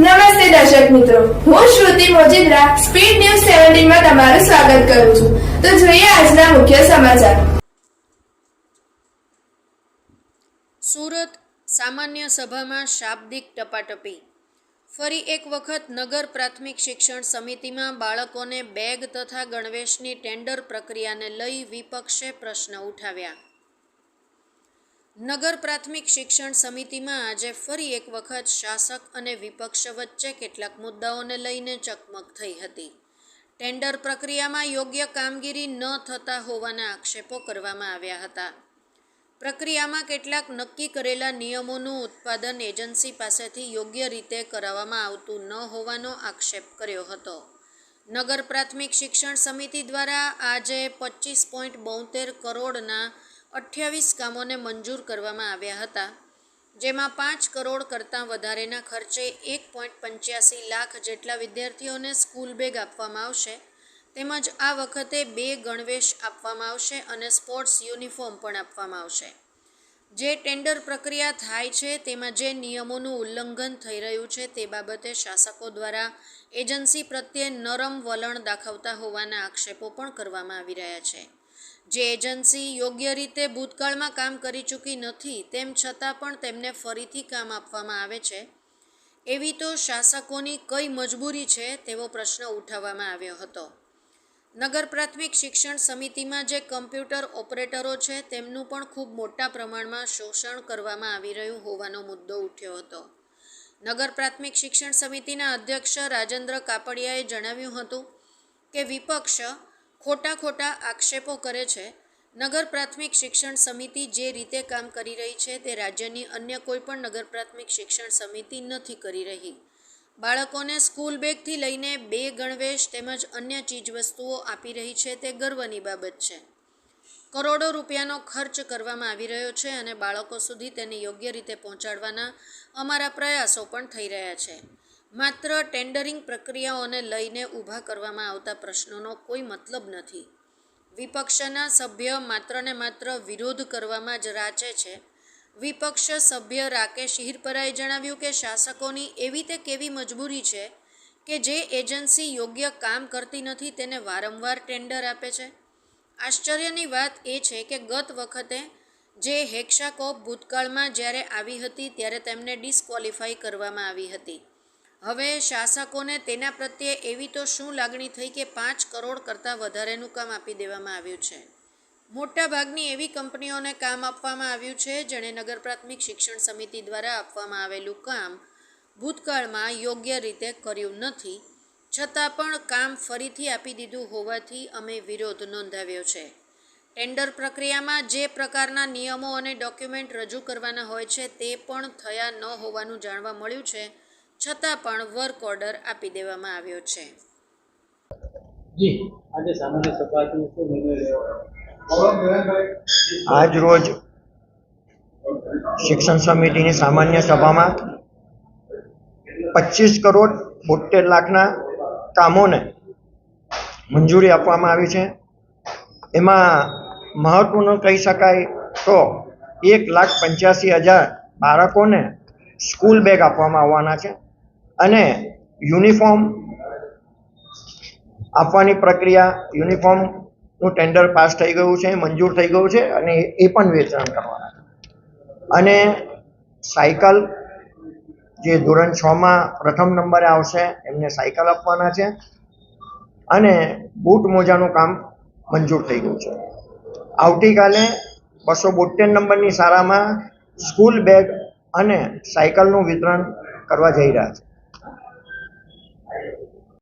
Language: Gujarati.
નમસ્તે દર્શક મિત્રો. હું શ્રુતિ મોજીદ્રા, સ્પીડ ન્યૂઝ સેવન્ટીનમાં તમારું સ્વાગત કરું છું. તો જોઈએ આજના મુખ્ય સમાચાર. સુરત સામાન્ય સભામાં શાબ્દિક ટપાટપી. ફરી એક વખત નગર પ્રાથમિક શિક્ષણ સમિતિમાં બાળકોને બેગ તથા ગણવેશની ટેન્ડર પ્રક્રિયાને લઈ વિપક્ષે પ્રશ્ન ઉઠાવ્યા. નગર પ્રાથમિક શિક્ષણ સમિતિમાં આજે ફરી એક વખત શાસક અને વિપક્ષ વચ્ચે કેટલાક મુદ્દાઓને લઈને ચકમક થઈ હતી. ટેન્ડર પ્રક્રિયામાં યોગ્ય કામગીરી ન થતા હોવાના આક્ષેપો કરવામાં આવ્યા હતા. પ્રક્રિયામાં કેટલાક નક્કી કરેલા નિયમોનું ઉત્પાદન એજન્સી પાસેથી યોગ્ય રીતે કરાવવામાં આવતું ન હોવાનો આક્ષેપ કર્યો હતો. નગર પ્રાથમિક શિક્ષણ સમિતિ દ્વારા આજે પચીસ પોઈન્ટ બોતેર કરોડના અઠ્યાવીસ કામોને મંજૂર કરવામાં આવ્યા હતા, જેમાં પાંચ કરોડ કરતાં વધારેના ખર્ચે એક પોઈન્ટ પંચ્યાસી લાખ જેટલા વિદ્યાર્થીઓને સ્કૂલ બેગ આપવામાં આવશે, તેમજ આ વખતે બે ગણવેશ આપવામાં આવશે અને સ્પોર્ટ્સ યુનિફોર્મ પણ આપવામાં આવશે. જે ટેન્ડર પ્રક્રિયા થાય છે તેમાં જે નિયમોનું ઉલ્લંઘન થઈ રહ્યું છે તે બાબતે શાસકો દ્વારા એજન્સી પ્રત્યે નરમ વલણ દાખવતા હોવાના આક્ષેપો પણ કરવામાં આવી રહ્યા છે. જે એજન્સી યોગ્ય રીતે ભૂતકાળમાં કામ કરી ચૂકી નથી, તેમ છતાં પણ તેમને ફરીથી કામ આપવામાં આવે છે? એવી તો શાસકોની કઈ મજબૂરી છે? તેવો પ્રશ્ન ઉઠાવવામાં આવ્યો હતો. નગર પ્રાથમિક શિક્ષણ સમિતિમાં જે કમ્પ્યુટર ઓપરેટરો છે, તેમનું પણ ખૂબ મોટા પ્રમાણમાં શોષણ કરવામાં આવી રહ્યું હોવાનો મુદ્દો ઉઠ્યો હતો. નગર પ્રાથમિક શિક્ષણ સમિતિના અધ્યક્ષ રાજેન્દ્ર કાપડિયાએ જણાવ્યું હતું કે વિપક્ષ ખોટા ખોટા આક્ષેપો કરે છે. નગર પ્રાથમિક શિક્ષણ સમિતિ જે રીતે કામ કરી રહી છે તે રાજ્યની અન્ય કોઈ પણ નગર પ્રાથમિક શિક્ષણ સમિતિ નથી કરી રહી. બાળકોને સ્કૂલ બેગથી લઈને બે ગણવેશ તેમજ અન્ય ચીજવસ્તુઓ આપી રહી છે તે ગર્વની બાબત છે. કરોડો રૂપિયાનો ખર્ચ કરવામાં આવી રહ્યો છે અને બાળકો સુધી તેને યોગ્ય રીતે પહોંચાડવાના અમારા પ્રયાસો પણ થઈ રહ્યા છે. માત્ર ટેન્ડરિંગ પ્રક્રિયાઓને લઈને ઊભા કરવામાં આવતા પ્રશ્નોનો કોઈ મતલબ નથી. વિપક્ષના સભ્ય માત્ર ને માત્ર વિરોધ કરવામાં જ રાચે છે. વિપક્ષ સભ્ય રાકેશ હિરપરાએ જણાવ્યું કે શાસકોની એવી તે કેવી મજબૂરી છે કે જે એજન્સી યોગ્ય કામ કરતી નથી તેને વારંવાર ટેન્ડર આપે છે. આશ્ચર્યની વાત એ છે કે ગત વખતે જે હેક્ષાકોપ ભૂતકાળમાં જ્યારે આવી હતી ત્યારે તેમને ડિસ્ક્વોલિફાઈ કરવામાં આવી હતી. હવે શાસકોને તેના પ્રત્યે એવી તો શું લાગણી થઈ કે પાંચ કરોડ કરતાં વધારેનું કામ આપી દેવામાં આવ્યું છે? મોટાભાગની એવી કંપનીઓને કામ આપવામાં આવ્યું છે જેણે નગર પ્રાથમિક શિક્ષણ સમિતિ દ્વારા આપવામાં આવેલું કામ ભૂતકાળમાં યોગ્ય રીતે કર્યું નથી. છતાં પણ કામ ફરીથી આપી દીધું હોવાથી અમે વિરોધ નોંધાવ્યો છે. ટેન્ડર પ્રક્રિયામાં જે પ્રકારના નિયમો અને ડોક્યુમેન્ટ રજૂ કરવાના હોય છે તે પણ થયા ન હોવાનું જાણવા મળ્યું છે. છતાં પણ વર્ક ઓર્ડર આપી દેવામાં આવ્યો છે. જી આજે સામાન્ય સભાથી શું નિર્ણય લેવાનો આજ રોજ શિક્ષણ સમિતિની સામાન્ય સભામાં પચીસ કરોડ બોતેર લાખના કામોને મંજૂરી આપવામાં આવી છે. એમાં મહત્વનું કહી શકાય તો એક લાખ પંચ્યાસી હજાર બાળકોને સ્કૂલ બેગ આપવામાં આવવાના છે. અને યુનિફોર્મ આપવાની પ્રક્રિયા યુનિફોર્મનું ટેન્ડર પાસ થઈ ગયું છે, મંજૂર થઈ ગયું છે અને એ પણ વેચાણ કરવાના અને સાયકલ જે ધોરણ છમાં પ્રથમ નંબરે આવશે, એમને સાયકલ આપવાના છે અને બૂટ મોજાનું કામ મંજૂર થઈ ગયું છે. આવતીકાલે બસો બોતેર નંબરની શાળામાં સ્કૂલ બેગ અને સાયકલનું વિતરણ કરવા જઈ રહ્યા છે.